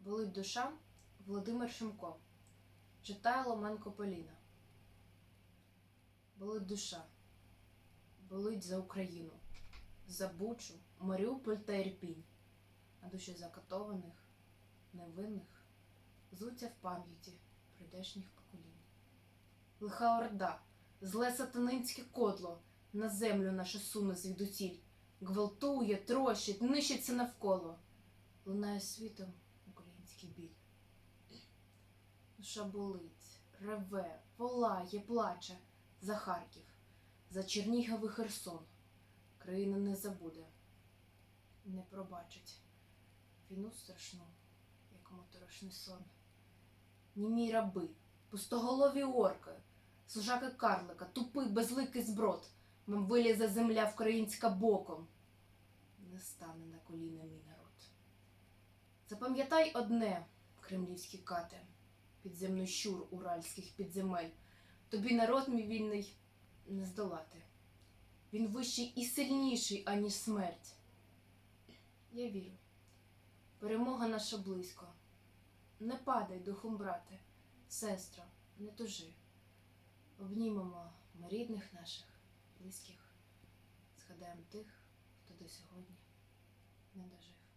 Болить душа Володимир Шимко. Читає Ломенко Поліна. Болить душа. Болить за Україну, за Бучу, Маріуполь та Ірпінь. А душі закатованих, невинних звуться в пам'яті прийдешніх поколінь. Лиха орда, зле сатанинське кодло на землю нашу суне звідусіль, гвалтує, трощить, нищиться навколо. Лунає світом український біль. Душа болить, реве, волає, плаче за Харків, за Чернігів і Херсон. Країна не забуде, не пробачить війну страшну, як моторошний сон. Німі раби, пустоголові орки, служаки карлика, тупий безликий зброд, мим вилізе земля українська боком. Не стане на коліна мій. Запам'ятай одне, кремлівські кати, підземний щур уральських підземель. Тобі народ мій вільний не здолати. Він вищий і сильніший, аніж смерть. Я вірю. Перемога наша близько. Не падай духом, брате, сестро, не тужи. Обнімемо ми рідних наших, близьких, згадаємо тих, хто до сьогодні не дожив.